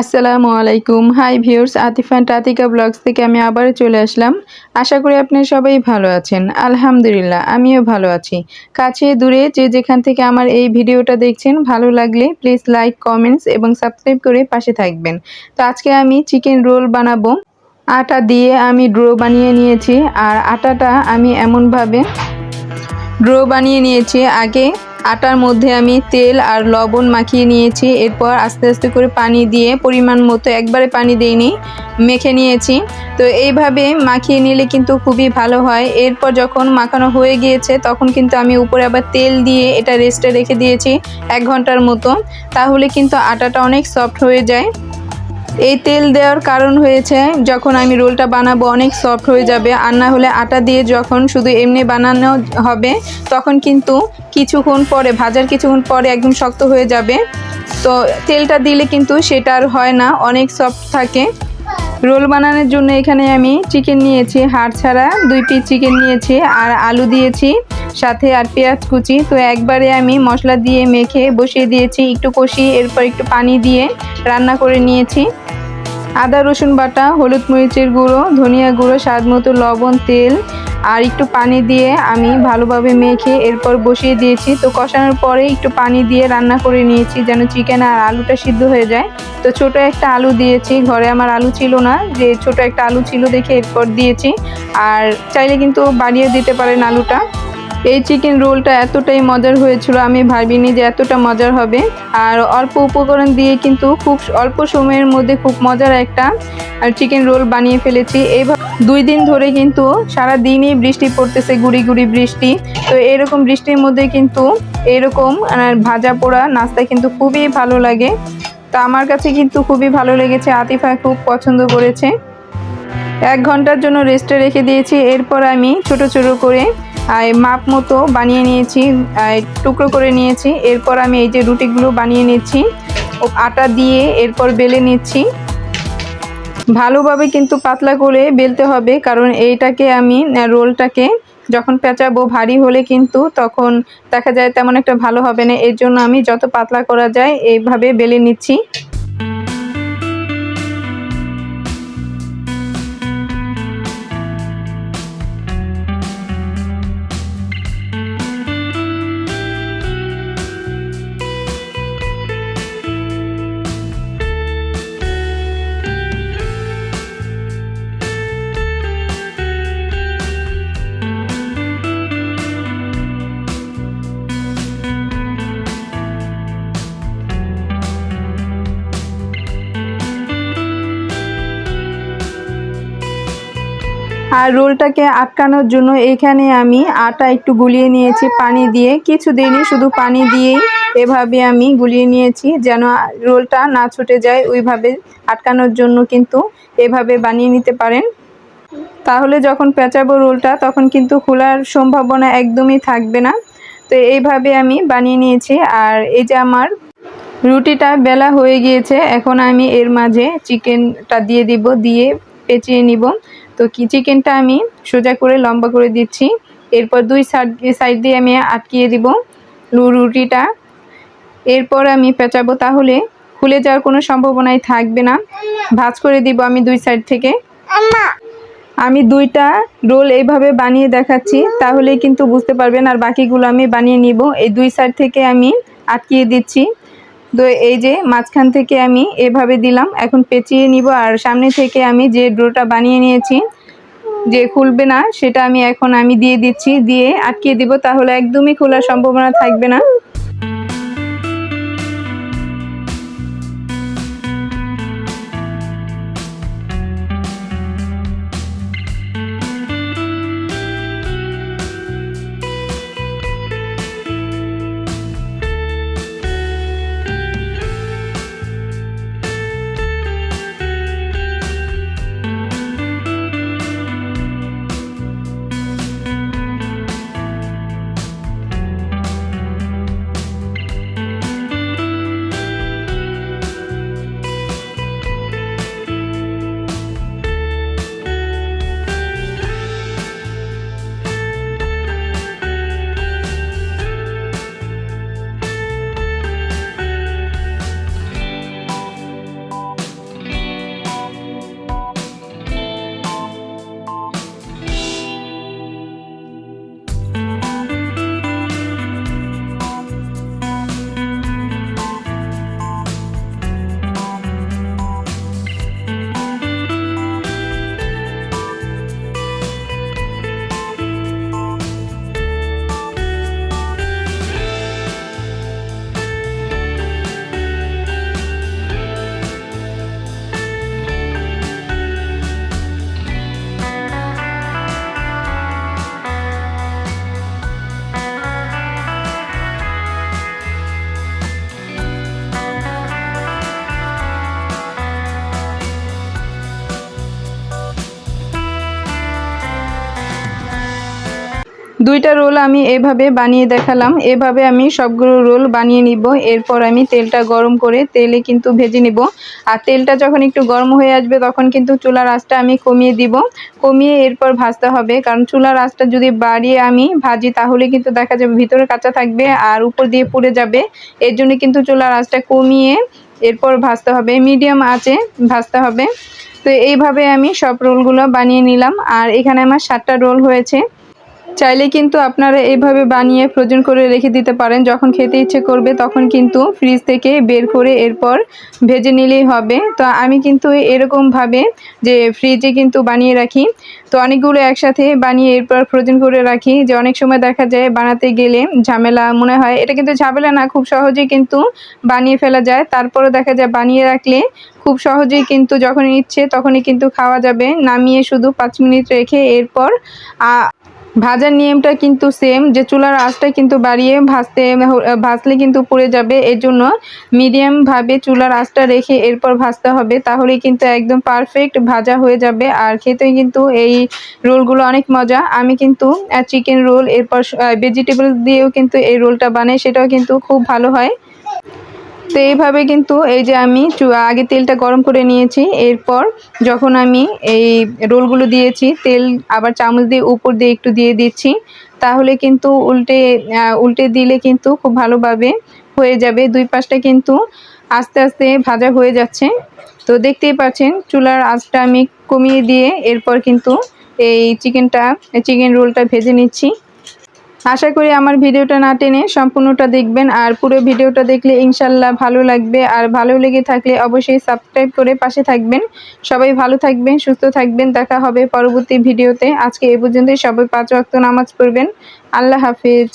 আসসালামু আলাইকুম। Hi viewers আতিফান টাতিকা ব্লগস থেকে আমি আবারও চলে আসলাম। আশা করি আপনি সবাই ভালো আছেন। আলহামদুলিল্লাহ, আমিও ভালো আছি। কাছে দূরে যে যেখান থেকে আমার এই ভিডিওটা দেখছেন, ভালো লাগলে প্লিজ লাইক কমেন্টস এবং সাবস্ক্রাইব করে পাশে থাকবেন। তো আজকে আমি চিকেন রোল বানাবো। আটা দিয়ে আমি ড্রো বানিয়ে নিয়েছি। আর আটাটা আমি এমনভাবে ড্রো বানিয়ে নিয়েছি। আগে আটার মধ্যে আমি তেল আর লবণ মাখিয়ে নিয়েছি। এরপর আস্তে আস্তে করে পানি দিয়ে পরিমাণ মতো একবারে পানি দিইনি, মেখে নিয়েছি। তো এইভাবে মাখিয়ে নিলে কিন্তু খুবই ভালো হয়। এরপর যখন মাখানো হয়ে গিয়েছে, তখন কিন্তু আমি উপরে আবার তেল দিয়ে এটা রেস্টে রেখে দিয়েছি এক ঘণ্টার মতো। তাহলে কিন্তু আটাটা অনেক সফট হয়ে যায়। এই তেল দেওয়ার কারণ হয়েছে, যখন আমি রোলটা বানাবো অনেক সফট হয়ে যাবে, আর না হলে আটা দিয়ে যখন শুধু এমনি বানানো হবে, তখন কিন্তু কিছুক্ষণ পরে, ভাজার কিছুক্ষণ পরে একদম শক্ত হয়ে যাবে। তো তেলটা দিলে কিন্তু সেটা আর হয় না, অনেক সফট থাকে। রোল বানানোর জন্য এখানে আমি চিকেন নিয়েছি। হাড় ছাড়া দুই পিস চিকেন নিয়েছি আর আলু দিয়েছি, সাথে আর পেঁয়াজ কুচি। তো একবারে আমি মশলা দিয়ে মেখে বসিয়ে দিয়েছি, একটু কষিয়ে, এরপর একটু পানি দিয়ে রান্না করে নিয়েছি। আদা, রসুন বাটা, হলুদ মরিচের গুঁড়ো, ধনিয়া গুঁড়ো, স্বাদ মতো লবণ, তেল আর একটু পানি দিয়ে আমি ভালোভাবে মেখে এরপর বসিয়ে দিয়েছি। তো কষানোর পরে একটু পানি দিয়ে রান্না করে নিয়েছি যেন চিকেন আর আলুটা সিদ্ধ হয়ে যায়। তো ছোট একটা আলু দিয়েছি। ঘরে আমার আলু ছিল না, যে ছোট একটা আলু ছিল দেখে এরপর দিয়েছি। আর চাইলে কিন্তু বাড়িয়ে দিতে পারেন আলুটা। এই চিকেন রোলটা এতটাই মজার হয়েছিল, আমি ভাবিনি যে এতটা মজার হবে। আর অল্প উপকরণ দিয়ে কিন্তু খুব অল্প সময়ের মধ্যে খুব মজার একটা চিকেন রোল বানিয়ে ফেলেছি। এইভাবে দুই দিন ধরে কিন্তু সারা দিনই বৃষ্টি পড়তেছে, গুড়ি গুড়ি বৃষ্টি। তো এরকম বৃষ্টির মধ্যে কিন্তু এরকম ভাজা পোড়া নাস্তা কিন্তু খুবই ভালো লাগে। তো আমার কাছে কিন্তু খুবই ভালো লেগেছে, আতিফা খুব পছন্দ করেছে। এক ঘণ্টার জন্য রেস্টে রেখে দিয়েছি, এরপর আমি ছোট ছোট করে মাপ মতো বানিয়ে নিয়েছি টুকরো করে নিয়েছি। এরপর আমি এই যে রুটিগুলো বানিয়ে নিচ্ছি, ও আটা দিয়ে এরপর বেলে নিচ্ছি। ভালোভাবে কিন্তু পাতলা করে বেলতে হবে, কারণ এইটাকে আমি রোলটাকে যখন পেঁচাবো ভারী হলে কিন্তু তখন দেখা যায় তেমন একটা ভালো হবে না। এর জন্য আমি যত পাতলা করা যায়, এইভাবে বেলে নিচ্ছি। আর রোলটাকে আটকানোর জন্য এখানে আমি আটা একটু গুলিয়ে নিয়েছি, পানি দিয়ে। কিছু দিনই শুধু পানি দিয়েই এভাবে আমি গুলিয়ে নিয়েছি, যেন রোলটা না ছুটে যায়। ওইভাবে আটকানোর জন্য কিন্তু এভাবে বানিয়ে নিতে পারেন। তাহলে যখন পেঁচাবো রোলটা, তখন কিন্তু খোলার সম্ভাবনা একদমই থাকবে না। তো এইভাবে আমি বানিয়ে নিয়েছি। আর এই যে আমার রুটিটা বেলা হয়ে গিয়েছে, এখন আমি এর মাঝে চিকেনটা দিয়ে দিব, দিয়ে পেঁচিয়ে নিব। তো কি চিকেনটা আমি সোজা করে লম্বা করে দিচ্ছি। এরপর দুই সাইড সাইড দিয়ে আমি আটকিয়ে দিব রুটিটা এরপর আমি পেঁচাবো তাহলে খুলে যাওয়ার কোনো সম্ভাবনাই থাকবে না। ভাজ করে দিব আমি দুই সাইড থেকে। আমি দুইটা রোল এইভাবে বানিয়ে দেখাচ্ছি তাহলে কিন্তু বুঝতে পারবেন আর বাকিগুলো আমি বানিয়ে নিব। এই দুই সাইড থেকে আমি আটকিয়ে দিচ্ছি। তো এই যে মাঝখান থেকে আমি এভাবে দিলাম এখন পেঁচিয়ে নিব আর সামনে থেকে আমি যে ড্রোটা বানিয়ে নিয়েছি যে খুলবে না, সেটা আমি এখন আমি দিয়ে দিচ্ছি, দিয়ে আটকিয়ে দিব, তাহলে একদমই খোলার সম্ভাবনা থাকবে না। দুইটা রোল আমি এভাবে বানিয়ে দেখালাম। এভাবে আমি সবগুলো রোল বানিয়ে নিব। এরপর আমি তেলটা গরম করে তেলে কিন্তু ভেজে নিব। আর তেলটা যখন একটু গরম হয়ে আসবে, তখন কিন্তু চুলার আঁচটা আমি কমিয়ে দিব। কমিয়ে এরপর ভাজতে হবে। কারণ চুলার আঁচটা যদি বাড়িয়ে আমি ভাজি, তাহলে কিন্তু দেখা যাবে ভিতরে কাঁচা থাকবে আর উপর দিয়ে পুড়ে যাবে। এর জন্য কিন্তু চুলার আঁচটা কমিয়ে এরপর ভাজতে হবে। মিডিয়াম আঁচে ভাজতে হবে। তো এইভাবে আমি সব রোলগুলো বানিয়ে নিলাম। আর এখানে আমার সাতটা রোল হয়েছে। চাইলে কিন্তু আপনারা এইভাবে বানিয়ে ফ্রোজেন করে রেখে দিতে পারেন। যখন খেতে ইচ্ছে করবে তখন কিন্তু ফ্রিজ থেকে বের করে এরপর ভেজে নিলেই হবে। তো আমি কিন্তু এরকমভাবে যে ফ্রিজে কিন্তু বানিয়ে রাখি। তো অনেকগুলো একসাথে বানিয়ে এরপর ফ্রোজেন করে রাখি। যে অনেক সময় দেখা যায় বানাতে গেলে ঝামেলা মনে হয়। এটা কিন্তু ঝামেলা না, খুব সহজেই কিন্তু বানিয়ে ফেলা যায়। তারপরে দেখা যায় বানিয়ে রাখলে খুব সহজেই কিন্তু যখন ইচ্ছে তখনই কিন্তু খাওয়া যাবে। নামিয়ে শুধু পাঁচ মিনিট রেখে এরপর ভাজার নিয়মটা কিন্তু সেম যে চুলার আঁচটা কিন্তু বাড়িয়ে ভাজতে, ভাজলে কিন্তু পুড়ে যাবে। এর জন্য মিডিয়ামভাবে চুলার আঁচটা রেখে এরপর ভাজতে হবে তাহলে কিন্তু একদম পারফেক্ট ভাজা হয়ে যাবে। আর খেতেই কিন্তু এই রোলগুলো অনেক মজা। আমি কিন্তু চিকেন রোল এরপর ভেজিটেবল দিয়েও কিন্তু এই রোলটা বানাই, সেটাও কিন্তু খুব ভালো হয়। তো এইভাবে কিন্তু এই যে আমি আগে তেলটা গরম করে নিয়েছি, এরপর যখন আমি এই রোলগুলো দিয়েছি, তেল আবার চামচ দিয়ে উপর দিয়ে একটু দিয়ে দিচ্ছি, তাহলে কিন্তু উল্টে উল্টে দিলে কিন্তু খুব ভালোভাবে হয়ে যাবে। দুই পাশটা কিন্তু আস্তে আস্তে ভাজা হয়ে যাচ্ছে। তো দেখতেই পাচ্ছেন, চুলার আঁচটা আমি কমিয়ে দিয়ে এরপর কিন্তু এই চিকেনটা চিকেন রোলটা ভেজে নিচ্ছি। আশা করি আমার ভিডিওটা না টেনে সম্পূর্ণটা দেখবেন আর পুরো ভিডিওটা দেখলে ইনশাল্লাহ ভালো লাগবে আর ভালো লেগে থাকলে অবশ্যই সাবস্ক্রাইব করে পাশে থাকবেন। সবাই ভালো থাকবেন, সুস্থ থাকবেন। দেখা হবে পরবর্তী ভিডিওতে। আজকে এ পর্যন্তই। সবাই পাঁচ ওয়াক্ত নামাজ পড়বেন। আল্লাহ হাফিজ।